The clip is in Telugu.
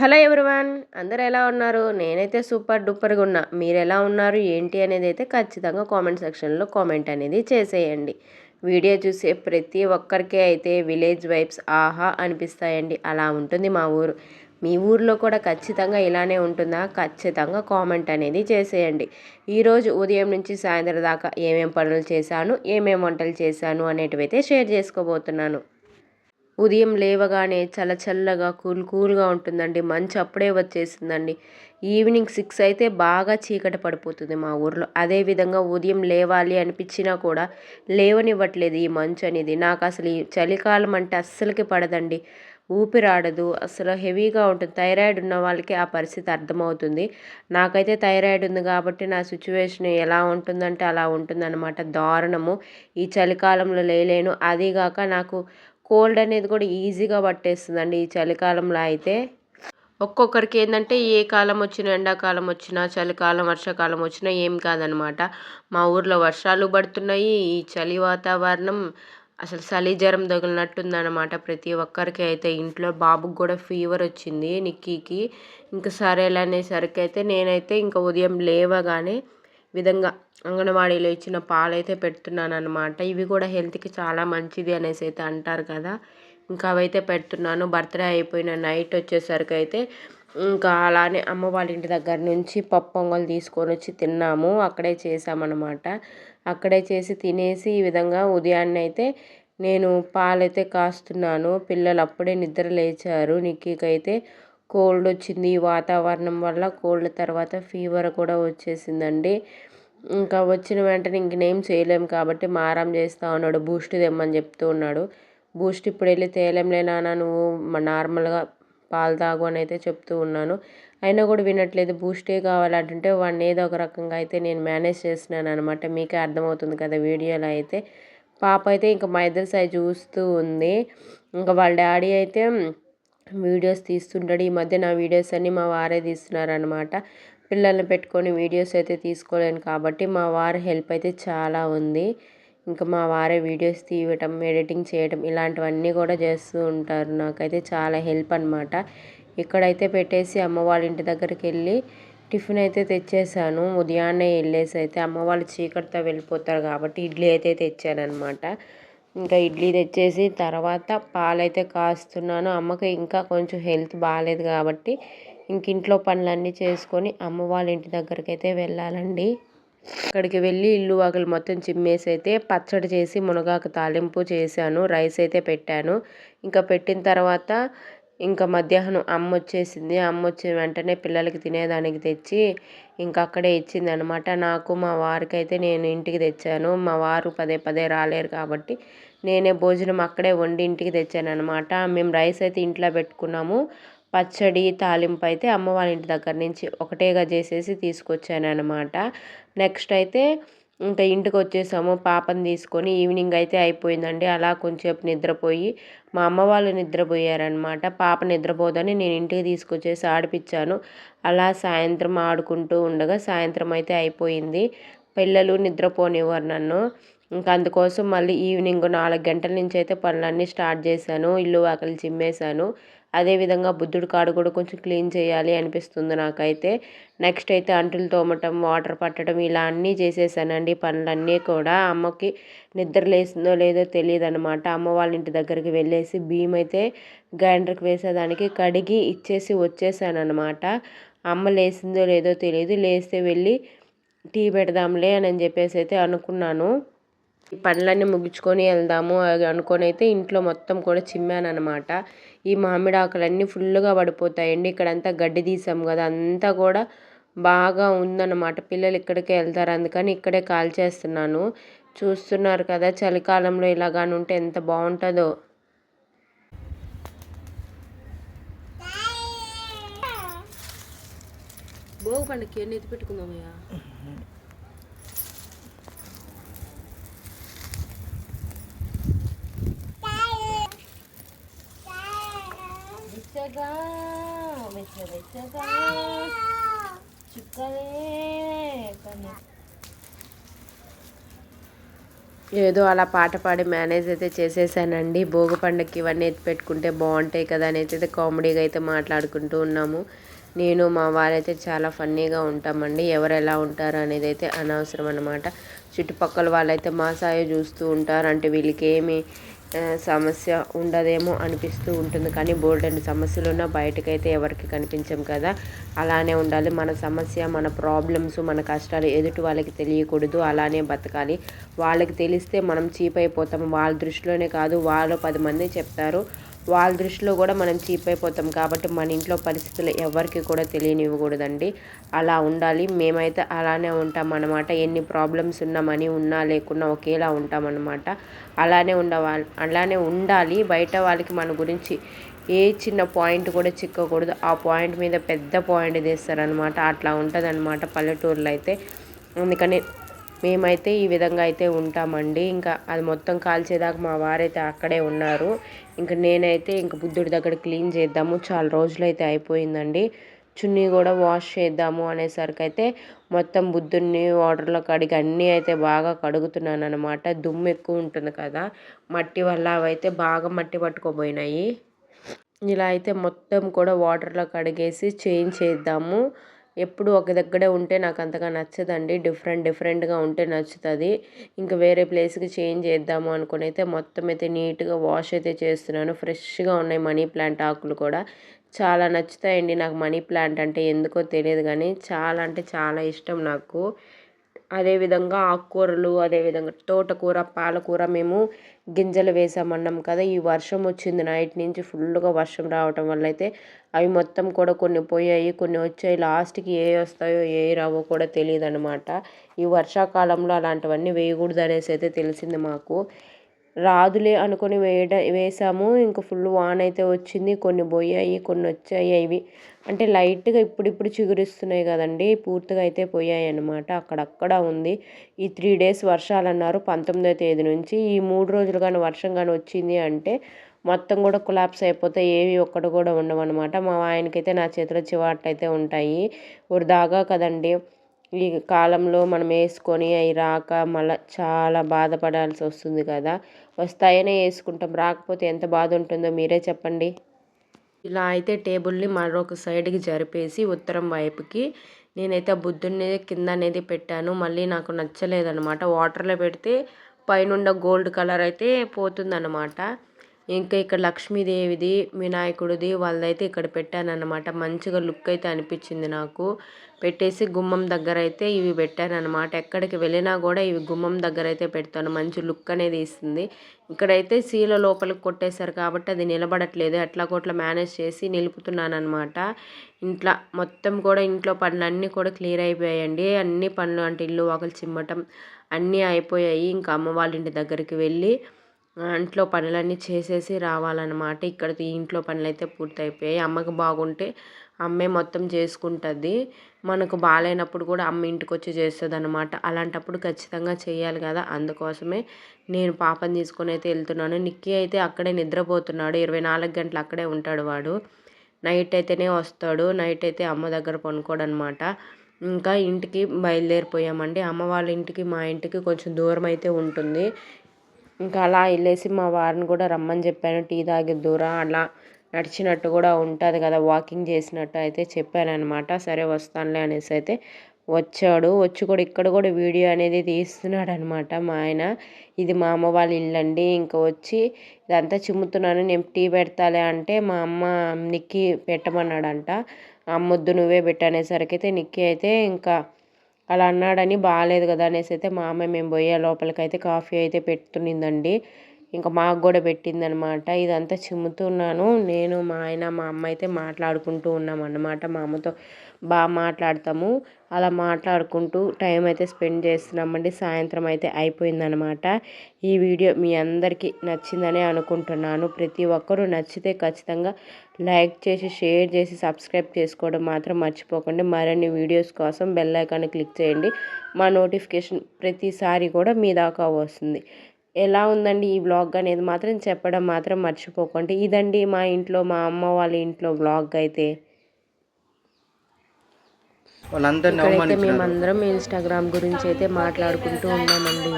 హలో ఎవరివాన్ అందరు ఎలా ఉన్నారు? నేనైతే సూపర్ డూపర్గా ఉన్నా. మీరు ఎలా ఉన్నారు? ఏంటి అనేది అయితే ఖచ్చితంగా కామెంట్ సెక్షన్లో కామెంట్ అనేది చేసేయండి. వీడియో చూసే ప్రతి ఒక్కరికి అయితే విలేజ్ వైబ్స్ ఆహా అనిపిస్తాయండి. అలా ఉంటుంది మా ఊరు. మీ ఊర్లో కూడా ఖచ్చితంగా ఇలానే ఉంటుందా? ఖచ్చితంగా కామెంట్ అనేది చేసేయండి. ఈరోజు ఉదయం నుంచి సాయంత్రం దాకా ఏమేం పనులు చేశాను? ఏమేం వంటలు చేశాను? అనేటివి అయితే షేర్ చేసుకోబోతున్నాను. ఉదయం లేవగానే చల్ల చల్లగా కూల్ కూల్గా ఉంటుందండి. మంచు అప్పుడే వచ్చేసిందండి ఈవినింగ్ సిక్స్ అయితే బాగా చీకటి పడిపోతుంది మా ఊర్లో. అదేవిధంగా ఉదయం లేవాలి అనిపించినా కూడా లేవనివ్వట్లేదు ఈ మంచు అనేది. నాకు అసలు ఈ చలికాలం అంటే అస్సలకి పడదండి. ఊపిరాడదు అసలు హెవీగా ఉంటుంది. థైరాయిడ్ ఉన్న వాళ్ళకి ఆ పరిస్థితి అర్థమవుతుంది. నాకైతే థైరాయిడ్ ఉంది కాబట్టి నా సిచ్యువేషన్ ఎలా ఉంటుందంటే అలా ఉంటుందన్నమాట. దారుణము. ఈ చలికాలంలో లేలేను. అదీగాక నాకు కోల్డ్ అనేది కూడా ఈజీగా పట్టేస్తుందండి ఈ చలికాలంలో అయితే. ఒక్కొక్కరికి ఏంటంటే ఏ కాలం వచ్చినా ఎండాకాలం వచ్చినా చలికాలం వర్షాకాలం వచ్చినా ఏం కాదనమాట. మా ఊర్లో వర్షాలు పడుతున్నాయి. ఈ చలి వాతావరణం అసలు చలి జ్వరం తగిలినట్టుందనమాట. ప్రతి ఒక్కరికి అయితే ఇంట్లో బాబుకి కూడా ఫీవర్ వచ్చింది నిక్కీకి. ఇంకా సరేలే అనేసరికి అయితే నేనైతే ఇంకా ఉదయం లేవగానే విధంగా అంగన్వాడీలో ఇచ్చిన పాలైతే పెడుతున్నాను అనమాట ఇవి కూడా హెల్త్కి చాలా మంచిది అనేసి అయితే అంటారు కదా. ఇంకా అవైతే పెడుతున్నాను. బర్త్డే అయిపోయిన నైట్ వచ్చేసరికి అయితే ఇంకా అలానే అమ్మ వాళ్ళ ఇంటి దగ్గర నుంచి పప్పు పొంగల్ తీసుకొని వచ్చి తిన్నాము. అక్కడే చేసామన్నమాట. అక్కడే చేసి తినేసి ఈ విధంగా ఉదయాన్నే అయితే నేను పాలైతే కాస్తున్నాను. పిల్లలు అప్పుడే నిద్ర లేచారు. నిక్కీకైతే కోల్డ్ వచ్చింది. వాతావరణం వల్ల కోల్డ్ తర్వాత ఫీవర్ కూడా వచ్చేసిందండి. ఇంకా వచ్చిన వెంటనే ఇంకనేం చేయలేం కాబట్టి మారం చేస్తూ ఉన్నాడు. బూస్ట్ తెమ్మని చెప్తూ ఉన్నాడు. బూస్ట్ ఇప్పుడు వెళ్ళి తేలేంలే నాన్న నువ్వు నార్మల్గా పాలు తాగు అని అయితే చెప్తూ ఉన్నాను. అయినా కూడా వినట్లేదు. బూస్టే కావాలంటుంటే వాడిని ఏదో ఒక రకంగా అయితే నేను మేనేజ్ చేస్తున్నాను అనమాట మీకే అర్థమవుతుంది కదా వీడియోలో అయితే. పాప అయితే ఇంకా మా ఇద్దరు సైజ్ చూస్తూ ఉంది. ఇంకా వాళ్ళ డాడీ అయితే వీడియోస్ తీస్తుంటాడు. ఈ మధ్య నా వీడియోస్ అన్నీ మా వారే తీస్తున్నారనమాట పిల్లల్ని పెట్టుకొని వీడియోస్ అయితే తీసుకోలేను కాబట్టి మా వారి హెల్ప్ అయితే చాలా ఉంది. ఇంకా మా వారే వీడియోస్ తీయటం ఎడిటింగ్ చేయటం ఇలాంటివన్నీ కూడా చేస్తూ ఉంటారు. నాకైతే చాలా హెల్ప్ అనమాట ఇక్కడైతే పెట్టేసి అమ్మ వాళ్ళ ఇంటి దగ్గరికి వెళ్ళి టిఫిన్ అయితే తెచ్చేసాను. ఉదయాన్నే వెళ్ళేసి అయితే అమ్మ వాళ్ళు చీకటితో వెళ్ళిపోతారు కాబట్టి ఇడ్లీ అయితే తెచ్చాను అనమాట ఇంకా ఇడ్లీ తెచ్చేసి తర్వాత పాలైతే కాస్తున్నాను. అమ్మకి ఇంకా కొంచెం హెల్త్ బాగాలేదు కాబట్టి ఇంక ఇంట్లో పనులన్నీ చేసుకొని అమ్మ వాళ్ళ ఇంటి దగ్గరికి అయితే వెళ్ళాలండి. అక్కడికి వెళ్ళి ఇల్లు వాకిలు మొత్తం చిమ్మేసి అయితే పచ్చడి చేసి మునగాకు తాలింపు చేశాను. రైస్ అయితే పెట్టాను. ఇంకా పెట్టిన తర్వాత ఇంకా మధ్యాహ్నం అమ్మ వచ్చేసింది అమ్మ వచ్చిన వెంటనే పిల్లలకి తినేదానికి తెచ్చి ఇంకా అక్కడే ఇచ్చింది అనమాట నాకు మా వారికి అయితే నేను ఇంటికి తెచ్చాను. మా వారు పదే పదే రాలేరు కాబట్టి నేనే భోజనం అక్కడే వండి ఇంటికి తెచ్చాను అనమాట మేము రైస్ అయితే ఇంట్లో పెట్టుకున్నాము. పచ్చడి తాలింపు అయితే అమ్మ వాళ్ళ ఇంటి దగ్గర నుంచి ఒకటేగా చేసేసి తీసుకొచ్చాను అనమాట నెక్స్ట్ అయితే ఇంకా ఇంటికి వచ్చేసాము పాపని తీసుకొని ఈవినింగ్ అయితే అయిపోయిందండి. అలా కొంచెంసేపు నిద్రపోయి మా అమ్మ వాళ్ళు నిద్రపోయారనమాట పాప నిద్రపోదని నేను ఇంటికి తీసుకొచ్చేసి ఆడిపించాను అలా సాయంత్రం ఆడుకుంటూ ఉండగా సాయంత్రం అయితే అయిపోయింది. పిల్లలు నిద్రపోనివ్వరు నన్ను. ఇంకా అందుకోసం మళ్ళీ ఈవినింగ్ నాలుగు గంటల నుంచి అయితే పనులన్నీ స్టార్ట్ చేశాను. ఇల్లు వాకలి చిమ్మేశాను. అదేవిధంగా బుద్ధుడి కాడు కూడా కొంచెం క్లీన్ చేయాలి అనిపిస్తుంది నాకైతే. నెక్స్ట్ అయితే అంటులు తోమటం వాటర్ పట్టడం ఇలా అన్నీ చేసేసానండి. పనులన్నీ కూడా అమ్మకి నిద్ర లేసిందో లేదో తెలియదు అనమాట అమ్మ వాళ్ళ ఇంటి దగ్గరికి వెళ్ళేసి బియ్యం అయితే గ్రైండర్కి వేసేదానికి కడిగి ఇచ్చేసి వచ్చేసాను అనమాట అమ్మ లేసిందో లేదో తెలియదు లేస్తే వెళ్ళి టీ పెడదాంలే అని చెప్పేసి అయితే అనుకున్నాను. పనులన్నీ ముగించుకొని వెళ్దాము అనుకొని అయితే ఇంట్లో మొత్తం కూడా చిమ్మాను అనమాట ఈ మామిడి ఆకులన్నీ ఫుల్గా పడిపోతాయండి. ఇక్కడంతా గడ్డి తీసాం కదా అంతా కూడా బాగా ఉందన్నమాట. పిల్లలు ఇక్కడికే వెళ్తారు అందుకని ఇక్కడే కాల్ చేస్తున్నాను. చూస్తున్నారు కదా చలికాలంలో ఇలాగానుంటే ఎంత బాగుంటుందో. భోగి పండుగకి ఎన్ని ఎత్తి పెట్టుకుందామయ్యా వెచ్చగా వెచ్చ వెచ్చగా చుక్కలే కానీ ఏదో అలా పాట పాడి మేనేజ్ అయితే చేసేసానండి. భోగి పండుగకి ఇవన్నీ ఎత్తి పెట్టుకుంటే బాగుంటాయి కదా అని అయితే కామెడీగా అయితే మాట్లాడుకుంటూ ఉన్నాము. నేను మా వారైతే చాలా ఫన్నీగా ఉంటామండి. ఎవరు ఎలా ఉంటారు అనేది అయితే అనవసరం అనమాట చుట్టుపక్కల వాళ్ళైతే మా సాయి చూస్తూ ఉంటారు. అంటే వీళ్ళకి ఏమి సమస్య ఉండదేమో అనిపిస్తూ ఉంటుంది. కానీ బోల్డెన్ సమస్యలు ఉన్నా బయటకైతే ఎవరికి కనిపించం కదా. అలానే ఉండాలి. మన సమస్య మన ప్రాబ్లమ్స్ మన కష్టాలు ఎదుటి వాళ్ళకి తెలియకూడదు. అలానే బతకాలి. వాళ్ళకి తెలిస్తే మనం చీప్ అయిపోతాం. వాళ్ళ దృష్టిలోనే కాదు. వాళ్ళు పది మంది చెప్తారు. వాళ్ళ దృష్టిలో కూడా మనం చీప్ అయిపోతాం కాబట్టి మన ఇంట్లో పరిస్థితులు ఎవరికి కూడా తెలియనివ్వకూడదండి. అలా ఉండాలి. మేమైతే అలానే ఉంటాం అనమాట ఎన్ని ప్రాబ్లమ్స్ ఉన్నా మనీ ఉన్నా లేకున్నా ఒకేలా ఉంటామన్నమాట అలానే ఉండవాలి అలానే ఉండాలి. బయట వాళ్ళకి మన గురించి ఏ చిన్న పాయింట్ కూడా చిక్కకూడదు. ఆ పాయింట్ మీద పెద్ద పాయింట్ తీస్తారనమాట అట్లా ఉంటుంది అనమాట పల్లెటూరులో అయితే. అందుకని మేమైతే ఈ విధంగా అయితే ఉంటామండి. ఇంకా అది మొత్తం కాల్చేదాకా మా వారైతే అక్కడే ఉన్నారు. ఇంకా నేనైతే ఇంక బుద్ధుడి దగ్గర క్లీన్ చేద్దాము. చాలా రోజులైతే అయిపోయిందండి. చున్నీ కూడా వాష్ చేద్దాము అనేసరికి అయితే మొత్తం బుద్ధుడిని వాటర్లో కడిగి అన్నీ అయితే బాగా కడుగుతున్నాను అనమాట దుమ్ము ఎక్కువ ఉంటుంది కదా మట్టి వల్ల అవైతే బాగా మట్టి పట్టుకోపోయినాయి ఇలా అయితే మొత్తం కూడా వాటర్లో కడిగేసి చేంజ్ చేద్దాము. ఎప్పుడు ఒక దగ్గరే ఉంటే నాకు అంతగా నచ్చదండి. డిఫరెంట్ డిఫరెంట్గా ఉంటే నచ్చుతుంది. ఇంకా వేరే ప్లేస్కి చేంజ్ చేద్దాము అనుకుని అయితే మొత్తం అయితే నీట్గా వాష్ అయితే చేస్తున్నాను. ఫ్రెష్గా ఉన్నాయి మనీ ప్లాంట్ ఆకులు కూడా. చాలా నచ్చుతాయండి నాకు మనీ ప్లాంట్ అంటే ఎందుకో తెలియదు కానీ చాలా అంటే చాలా ఇష్టం నాకు. అదేవిధంగా ఆకుకూరలు అదేవిధంగా తోటకూర పాలకూర మేము గింజలు వేసామన్నాం కదా. ఈ వర్షం వచ్చింది నైట్ నుంచి ఫుల్గా వర్షం రావటం వల్ల అయితే అవి మొత్తం కూడా కొన్ని పోయాయి కొన్ని వచ్చాయి. లాస్ట్కి ఏ వస్తాయో ఏ రావో కూడా తెలియదు అనమాట ఈ వర్షాకాలంలో అలాంటివన్నీ వేయకూడదు అనేసి అయితే తెలిసింది మాకు. రాదులే అనుకొని వేయడ వేసాము. ఇంకా ఫుల్ వాన్ అయితే వచ్చింది. కొన్ని పోయాయి కొన్ని వచ్చాయి. అవి అంటే లైట్గా ఇప్పుడిప్పుడు చిగురిస్తున్నాయి కదండి. పూర్తిగా అయితే పోయాయి అనమాట అక్కడక్కడ ఉంది. ఈ త్రీ డేస్ వర్షాలు అన్నారు పంతొమ్మిదో తేదీ నుంచి. ఈ మూడు రోజులు కానీ వర్షం కానీ వచ్చింది అంటే మొత్తం కూడా కులాప్స్ అయిపోతే ఏవి ఒక్కటి కూడా ఉండవన్నమాట. మా ఆయనకైతే నా చేతిలో చివాట్లు అయితే ఉంటాయి. వృధాగా కదండి. ఈ కాలంలో మనం వేసుకొని అవి రాక మళ్ళీ చాలా బాధపడాల్సి వస్తుంది కదా. వస్తాయనే వేసుకుంటాం. రాకపోతే ఎంత బాధ ఉంటుందో మీరే చెప్పండి. ఇలా అయితే టేబుల్ని మరొక సైడ్కి జరిపేసి ఉత్తరం వైపుకి నేనైతే బుద్ధుడిని కింద అనేది పెట్టాను. మళ్ళీ నాకు నచ్చలేదనమాట వాటర్లో పెడితే పైనుండ గోల్డ్ కలర్ అయితే పోతుందన్నమాట. ఇంకా ఇక్కడ లక్ష్మీదేవిది వినాయకుడిది వాళ్ళదైతే ఇక్కడ పెట్టానన్నమాట. మంచిగా లుక్ అయితే అనిపించింది నాకు. పెట్టేసి గుమ్మం దగ్గర అయితే ఇవి పెట్టానన్నమాట. ఎక్కడికి వెళ్ళినా కూడా ఇవి గుమ్మం దగ్గర అయితే పెడతాను. మంచి లుక్ అనేది ఇస్తుంది. ఇక్కడైతే సీల లోపలికి కొట్టేశారు కాబట్టి అది నిలబడట్లేదు. అట్లా కొట్లా మేనేజ్ చేసి నిలుపుతున్నాను అనమాట ఇంట్లో మొత్తం కూడా ఇంట్లో పనులు అన్నీ కూడా క్లియర్ అయిపోయాయండి. అన్ని పనులు అంటే ఇల్లు ఒకరు చిమ్మటం అన్నీ అయిపోయాయి. ఇంకా అమ్మ వాళ్ళ ఇంటి దగ్గరికి వెళ్ళి ఇంట్లో పనులన్నీ చేసేసి రావాలన్నమాట. ఇక్కడ ఇంట్లో పనులు అయితే పూర్తయిపోయాయి. అమ్మకి బాగుంటే అమ్మే మొత్తం చేసుకుంటుంది. మనకు బాగాలేనప్పుడు కూడా అమ్మ ఇంటికి వచ్చి చేస్తుంది అనమాట అలాంటప్పుడు ఖచ్చితంగా చేయాలి కదా. అందుకోసమే నేను పాపని తీసుకొని అయితే వెళ్తున్నాను. నిక్కీ అయితే అక్కడే నిద్రపోతున్నాడు. ఇరవై నాలుగు గంటలు అక్కడే ఉంటాడు వాడు. నైట్ అయితేనే వస్తాడు. నైట్ అయితే అమ్మ దగ్గర పనుకోడనమాట ఇంకా ఇంటికి బయలుదేరిపోయామండి. అమ్మ వాళ్ళ ఇంటికి మా ఇంటికి కొంచెం దూరం అయితే ఉంటుంది. ఇంకా అలా వెళ్ళేసి మా వారిని కూడా రమ్మని చెప్పాను. టీ తాగిద్దురా అలా నడిచినట్టు కూడా ఉంటుంది కదా వాకింగ్ చేసినట్టు అయితే చెప్పానమాట సరే వస్తానులే అనేసి అయితే వచ్చాడు. వచ్చి కూడా ఇక్కడ కూడా వీడియో అనేది తీస్తున్నాడు అనమాట మా ఆయన. ఇది మా అమ్మ వాళ్ళ ఇల్లు అండి ఇంకా వచ్చి ఇదంతా చిమ్ముతున్నాను. నేను టీ పెడతాలే అంటే మా అమ్మ నిక్కి పెట్టమన్నాడంట. అమ్మొద్దు నువ్వే పెట్టనేసరికి అయితే నిక్కి అయితే ఇంకా అలా అన్నాడని బాగాలేదు కదా అనేసి అయితే మా అమ్మ మేము పోయే లోపలికైతే కాఫీ అయితే పెట్టునిందండి ఇంకా మాకు కూడా పెట్టిందనమాట. ఇదంతా చిమ్ముతున్నాను. నేను మా ఆయన మా అమ్మ అయితే మాట్లాడుకుంటూ ఉన్నాం అన్నమాట మా అమ్మతో బాగా మాట్లాడతాము. అలా మాట్లాడుకుంటూ టైం అయితే స్పెండ్ చేస్తున్నామండి. సాయంత్రం అయితే అయిపోయిందనమాట. ఈ వీడియో మీ అందరికీ నచ్చిందనే అనుకుంటున్నాను. ప్రతి ఒక్కరూ నచ్చితే ఖచ్చితంగా లైక్ చేసి షేర్ చేసి సబ్స్క్రైబ్ చేసుకోవడం మాత్రం మర్చిపోకండి. మరిన్ని వీడియోస్ కోసం బెల్ ఐకాన్ క్లిక్ చేయండి. మా నోటిఫికేషన్ ప్రతిసారి కూడా మీ దాకా వస్తుంది. ఎలా ఉందండి ఈ బ్లాగ్ అనేది మాత్రం చెప్పడం మాత్రం మర్చిపోకండి. ఇదండి మా ఇంట్లో మా అమ్మ వాళ్ళ ఇంట్లో బ్లాగ్ అయితే. ఇక్కడైతే మేమందరం ఇన్స్టాగ్రామ్ గురించి అయితే మాట్లాడుకుంటూ ఉన్నామండి.